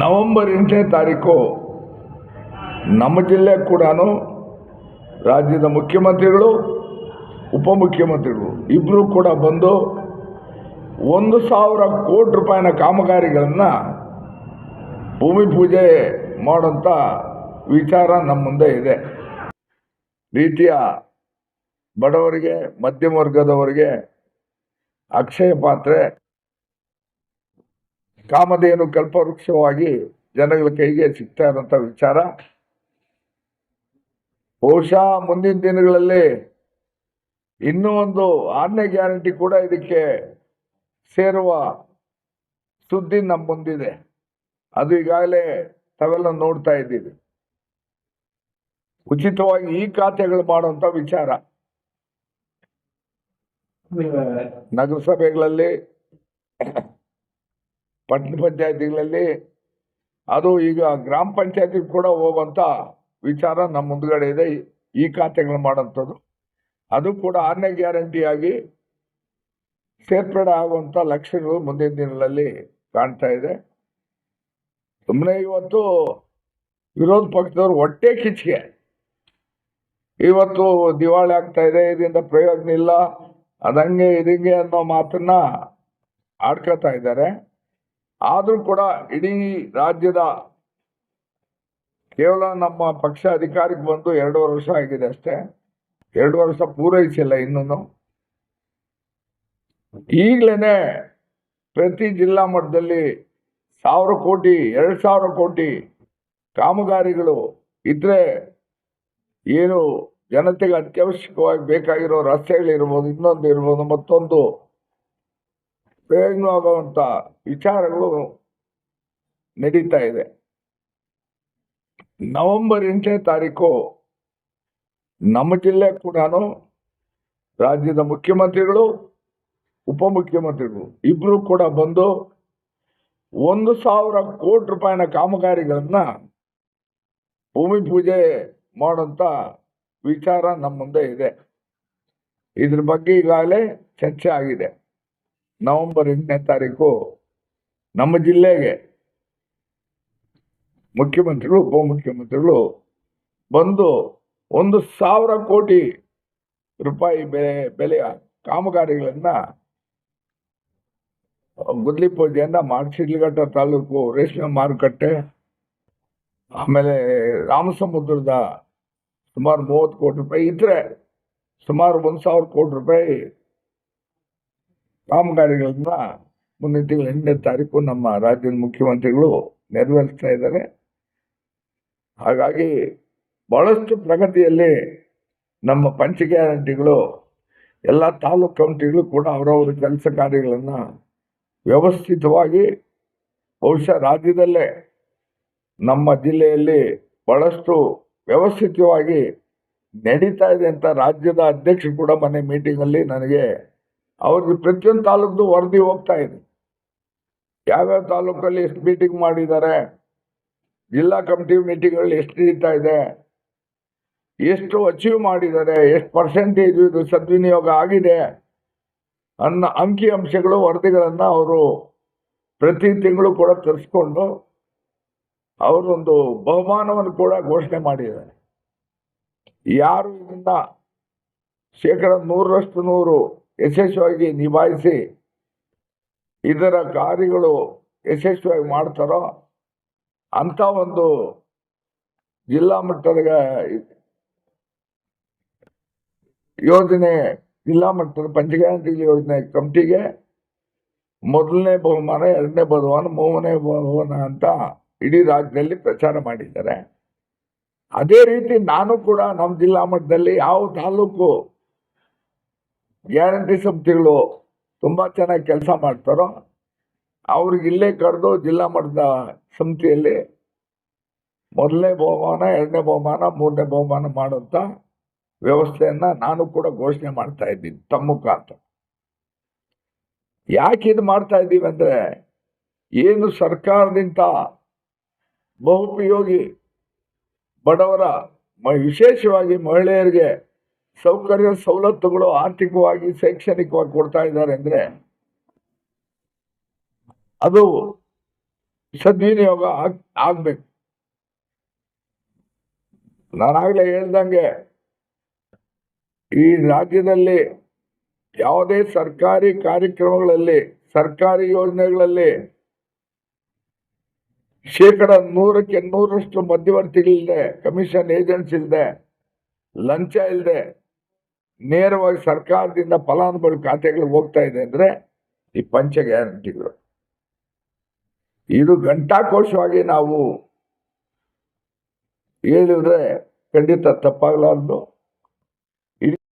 November ಎಂಟನೇ ತಾರೀಕು ನಮ್ಮ ಜಿಲ್ಲೆ ಕೂಡ ರಾಜ್ಯದ ಮುಖ್ಯಮಂತ್ರಿಗಳು, ಉಪಮುಖ್ಯಮಂತ್ರಿಗಳು ಇಬ್ಬರು ಕೂಡ ಬಂದು ಒಂದು ಸಾವಿರ ಕೋಟಿ ರೂಪಾಯಿನ ಕಾಮಗಾರಿಗಳನ್ನು ಭೂಮಿ ಪೂಜೆ ಮಾಡೋಂಥ ವಿಚಾರ ನಮ್ಮ ಮುಂದೆ ಇದೆ. ರೀತಿಯ ಬಡವರಿಗೆ ಮಧ್ಯಮ ವರ್ಗದವರಿಗೆ ಅಕ್ಷಯ ಪಾತ್ರೆ ಕಾಮಧೇನು ಕಲ್ಪವೃಕ್ಷವಾಗಿ ಜನಗಳ ಕೈಗೆ ಸಿಗ್ತಾ ಇರೋಂಥ ವಿಚಾರ. ಬಹುಶಃ ಮುಂದಿನ ದಿನಗಳಲ್ಲಿ ಇನ್ನೂ ಒಂದು ಆರನೇ ಗ್ಯಾರಂಟಿ ಕೂಡ ಇದಕ್ಕೆ ಸೇರುವ ಸುದ್ದಿ ನಮ್ಮ ಮುಂದಿದೆ. ಅದು ಈಗಾಗಲೇ ತಾವೆಲ್ಲ ನೋಡ್ತಾ ಇದ್ದೀವಿ ಉಚಿತವಾಗಿ ಈ ಖಾತೆಗಳು ಮಾಡುವಂಥ ವಿಚಾರ. ನಗರಸಭೆಗಳಲ್ಲಿ ಪಟ್ಟಣ ಪಂಚಾಯತಿಗಳಲ್ಲಿ. ಅದು ಈಗ ಗ್ರಾಮ ಪಂಚಾಯತಿ ಕೂಡ ಹೋಗುವಂಥ ವಿಚಾರ ನಮ್ಮ ಮುಂದ್ಗಡೆ ಇದೆ. ಈ ಖಾತೆಗಳು ಮಾಡೋಂಥದ್ದು ಅದು ಕೂಡ ಆರನೇ ಗ್ಯಾರಂಟಿಯಾಗಿ ಸೇರ್ಪಡೆ ಆಗುವಂಥ ಲಕ್ಷಣಗಳು ಮುಂದಿನ ದಿನಗಳಲ್ಲಿ ಕಾಣ್ತಾ ಇದೆ. ಸುಮ್ಮನೆ ಇವತ್ತು ವಿರೋಧ ಪಕ್ಷದವ್ರು ಹೊಟ್ಟೆ ಕಿಚ್ಚಿಗೆ ಇವತ್ತು ದಿವಾಳಿ ಆಗ್ತಾ ಇದೆ, ಇದರಿಂದ ಪ್ರಯೋಜನ ಇಲ್ಲ. ಅದಂಗೆ ಇದಂಗೆ ಅನ್ನೋ ಮಾತನ್ನ ಆಡ್ಕೊತಾ ಇದ್ದಾರೆ. ಆದರೂ ಕೂಡ ಇಡೀ ರಾಜ್ಯದ ಕೇವಲ ನಮ್ಮ ಪಕ್ಷ ಅಧಿಕಾರಕ್ಕೆ ಬಂದು ಎರಡೂವರೆ ವರ್ಷ ಆಗಿದೆ ಅಷ್ಟೇ. ಎರಡು ವರ್ಷ ಪೂರೈಸಿಲ್ಲ ಇನ್ನೂ ಈಗಲೇ ಪ್ರತಿ ಜಿಲ್ಲಾ ಮಟ್ಟದಲ್ಲಿ ಸಾವಿರ ಕೋಟಿ, ಎರಡು ಸಾವಿರ ಕೋಟಿ ಕಾಮಗಾರಿಗಳು ಇದ್ರೆ ಏನು ಜನತೆಗೆ ಅತ್ಯವಶ್ಯಕವಾಗಿ ಬೇಕಾಗಿರೋ ರಸ್ತೆಗಳಿರ್ಬೋದು, ಇನ್ನೊಂದು ಇರ್ಬೋದು, ಮತ್ತೊಂದು ಪ್ರಯೋಜನವಾಗುವಂಥ ವಿಚಾರಗಳು ನಡೀತಾ ಇದೆ. ನವೆಂಬರ್ ಎಂಟನೇ ತಾರೀಕು ನಮ್ಮ ಜಿಲ್ಲೆ ಕೂಡ ರಾಜ್ಯದ ಮುಖ್ಯಮಂತ್ರಿಗಳು, ಉಪಮುಖ್ಯಮಂತ್ರಿಗಳು ಇಬ್ಬರು ಕೂಡ ಬಂದು ಒಂದು ಸಾವಿರ ಕೋಟಿ ರೂಪಾಯಿನ ಕಾಮಗಾರಿಗಳನ್ನ ಭೂಮಿ ಪೂಜೆ ಮಾಡೋಂಥ ವಿಚಾರ ನಮ್ಮ ಮುಂದೆ ಇದೆ. ಇದ್ರ ಬಗ್ಗೆ ಈಗಾಗಲೇ ಚರ್ಚೆ ಆಗಿದೆ. ನವೆಂಬರ್ ಎಂಟನೇ ತಾರೀಕು ನಮ್ಮ ಜಿಲ್ಲೆಗೆ ಮುಖ್ಯಮಂತ್ರಿಗಳು, ಉಪಮುಖ್ಯಮಂತ್ರಿಗಳು ಬಂದು ಒಂದು ಸಾವಿರ ಕೋಟಿ ರೂಪಾಯಿ ಬೆಲೆ ಬೆಲೆಯ ಕಾಮಗಾರಿಗಳನ್ನ ಗುದ್ಲಿ ಪೂಜೆಯನ್ನ ಮಾಡಿಸಿಡ್ಲಿಘಟ್ಟ ತಾಲೂಕು ರೇಷ್ಮೆ ಮಾರುಕಟ್ಟೆ, ಆಮೇಲೆ ರಾಮಸಮುದ್ರದ ಸುಮಾರು ಮೂವತ್ತು ಕೋಟಿ ರೂಪಾಯಿ ಇದ್ದರೆ ಸುಮಾರು ಒಂದು ಸಾವಿರ ಕೋಟಿ ರೂಪಾಯಿ ಕಾಮಗಾರಿಗಳನ್ನ ಮುಂದಿನ ತಿಂಗಳು ಎಂಟನೇ ತಾರೀಕು ನಮ್ಮ ರಾಜ್ಯದ ಮುಖ್ಯಮಂತ್ರಿಗಳು ನೆರವೇರಿಸ್ತಾ ಇದ್ದಾರೆ. ಹಾಗಾಗಿ ಬಹಳಷ್ಟು ಪ್ರಗತಿಯಲ್ಲಿ ನಮ್ಮ ಪಂಚ ಗ್ಯಾರಂಟಿಗಳು ಎಲ್ಲ ತಾಲೂಕು ಕಮಿಟಿಗಳು ಕೂಡ ಅವರವರ ಕೆಲಸ ಕಾರ್ಯಗಳನ್ನು ವ್ಯವಸ್ಥಿತವಾಗಿ ಬಹುಶಃ ರಾಜ್ಯದಲ್ಲೇ ನಮ್ಮ ಜಿಲ್ಲೆಯಲ್ಲಿ ಬಹಳಷ್ಟು ವ್ಯವಸ್ಥಿತವಾಗಿ ನಡೀತಾ ಇದೆ ಅಂತ ರಾಜ್ಯದ ಅಧ್ಯಕ್ಷರು ಕೂಡ ಮೊನ್ನೆ ಮೀಟಿಂಗಲ್ಲಿ ನನಗೆ ಅವ್ರಿಗೆ ಪ್ರತಿಯೊಂದು ತಾಲೂಕ್ದು ವರದಿ ಹೋಗ್ತಾ ಇದೆ. ಯಾವ್ಯಾವ ತಾಲೂಕಲ್ಲಿ ಎಷ್ಟು ಮೀಟಿಂಗ್ ಮಾಡಿದ್ದಾರೆ, ಜಿಲ್ಲಾ ಕಮಿಟಿ ಮೀಟಿಂಗ್ಗಳಲ್ಲಿ ಎಷ್ಟು ನಡೀತಾ ಇದೆ, ಎಷ್ಟು ಅಚೀವ್ ಮಾಡಿದ್ದಾರೆ, ಎಷ್ಟು ಪರ್ಸೆಂಟೇಜ್ ಇದು ಸದ್ವಿನಿಯೋಗ ಆಗಿದೆ ಅನ್ನೋ ಅಂಕಿ ಅಂಶಗಳು ವರದಿಗಳನ್ನು ಅವರು ಪ್ರತಿ ತಿಂಗಳು ಕೂಡ ತರಿಸ್ಕೊಂಡು ಅವರೊಂದು ಬಹುಮಾನವನ್ನು ಕೂಡ ಘೋಷಣೆ ಮಾಡಿದ್ದಾರೆ. ಯಾರು ಇದನ್ನ ಶೇಕಡ ನೂರರಷ್ಟು ನೂರು ಯಶಸ್ವಿಯಾಗಿ ನಿಭಾಯಿಸಿ ಇದರ ಕಾರ್ಯಗಳು ಯಶಸ್ವಿಯಾಗಿ ಮಾಡ್ತಾರೋ ಅಂಥ ಒಂದು ಜಿಲ್ಲಾ ಮಟ್ಟದ ಯೋಜನೆ, ಜಿಲ್ಲಾ ಮಟ್ಟದ ಪಂಚಗಾಂತಿ ಯೋಜನೆ ಕಮಿಟಿಗೆ ಮೊದಲನೇ ಬಹುಮಾನ, ಎರಡನೇ ಬಹುಮಾನ, ಮೂರನೇ ಬಹುಮಾನ ಅಂತ ಇಡೀ ರಾಜ್ಯದಲ್ಲಿ ಪ್ರಚಾರ ಮಾಡಿದ್ದಾರೆ. ಅದೇ ರೀತಿ ನಾನು ಕೂಡ ನಮ್ಮ ಜಿಲ್ಲಾ ಮಟ್ಟದಲ್ಲಿ ಯಾವ ತಾಲೂಕು ಗ್ಯಾರಂಟಿ ಸಮಿತಿಗಳು ತುಂಬ ಚೆನ್ನಾಗಿ ಕೆಲಸ ಮಾಡ್ತಾರೋ, ಅವ್ರಿಗೆ ಇಲ್ಲೇ ಕರೆದು ಜಿಲ್ಲಾ ಮಟ್ಟದ ಸಮಿತಿಯಲ್ಲಿ ಮೊದಲನೇ ಬಹುಮಾನ, ಎರಡನೇ ಬಹುಮಾನ, ಮೂರನೇ ಬಹುಮಾನ ಮಾಡುವಂಥ ವ್ಯವಸ್ಥೆಯನ್ನು ನಾನು ಕೂಡ ಘೋಷಣೆ ಮಾಡ್ತಾ ಇದ್ದೀನಿ ತಮ್ಮ ಯಾಕೆ ಇದು ಮಾಡ್ತಾ ಇದ್ದೀವಿ ಅಂದ್ರೆ, ಏನು ಸರ್ಕಾರದಿಂದ ಬಹುಪಯೋಗಿ ಬಡವರ ವಿಶೇಷವಾಗಿ ಮಹಿಳೆಯರಿಗೆ ಸೌಕರ್ಯ ಸವಲತ್ತುಗಳು ಆರ್ಥಿಕವಾಗಿ ಶೈಕ್ಷಣಿಕವಾಗಿ ಕೊಡ್ತಾ ಇದ್ದಾರೆ ಅಂದ್ರೆ ಅದು ಸದ್ವಿನಿಯೋಗ ಆಗ್, ಆಗ್ಬೇಕು. ನಾನಾಗಲೇ ಹೇಳ್ದಂಗೆ ಈ ರಾಜ್ಯದಲ್ಲಿ ಯಾವುದೇ ಸರ್ಕಾರಿ ಕಾರ್ಯಕ್ರಮಗಳಲ್ಲಿ, ಸರ್ಕಾರಿ ಯೋಜನೆಗಳಲ್ಲಿ ಶೇಕಡ ನೂರಕ್ಕೆ ನೂರಷ್ಟು ಮಧ್ಯವರ್ತಿಗಳಿಲ್ಲದೆ ಕಮಿಷನ್ ಏಜೆಂಟ್ಸ್ ಇಲ್ಲದೆ ಲಂಚ ಇಲ್ಲದೆ ನೇರವಾಗಿ ಸರ್ಕಾರದಿಂದ ಫಲಾನುಭವಿ ಖಾತೆಗಳಿಗೆ ಹೋಗ್ತಾ ಇದೆ ಅಂದ್ರೆ ಈ ಪಂಚ ಗ್ಯಾರಂಟಿಗಳು. ಇದು ಘಂಟಾಕೋಶವಾಗಿ ನಾವು ಹೇಳಿದ್ರೆ ಖಂಡಿತ ತಪ್ಪಾಗಲಾರ್ದು.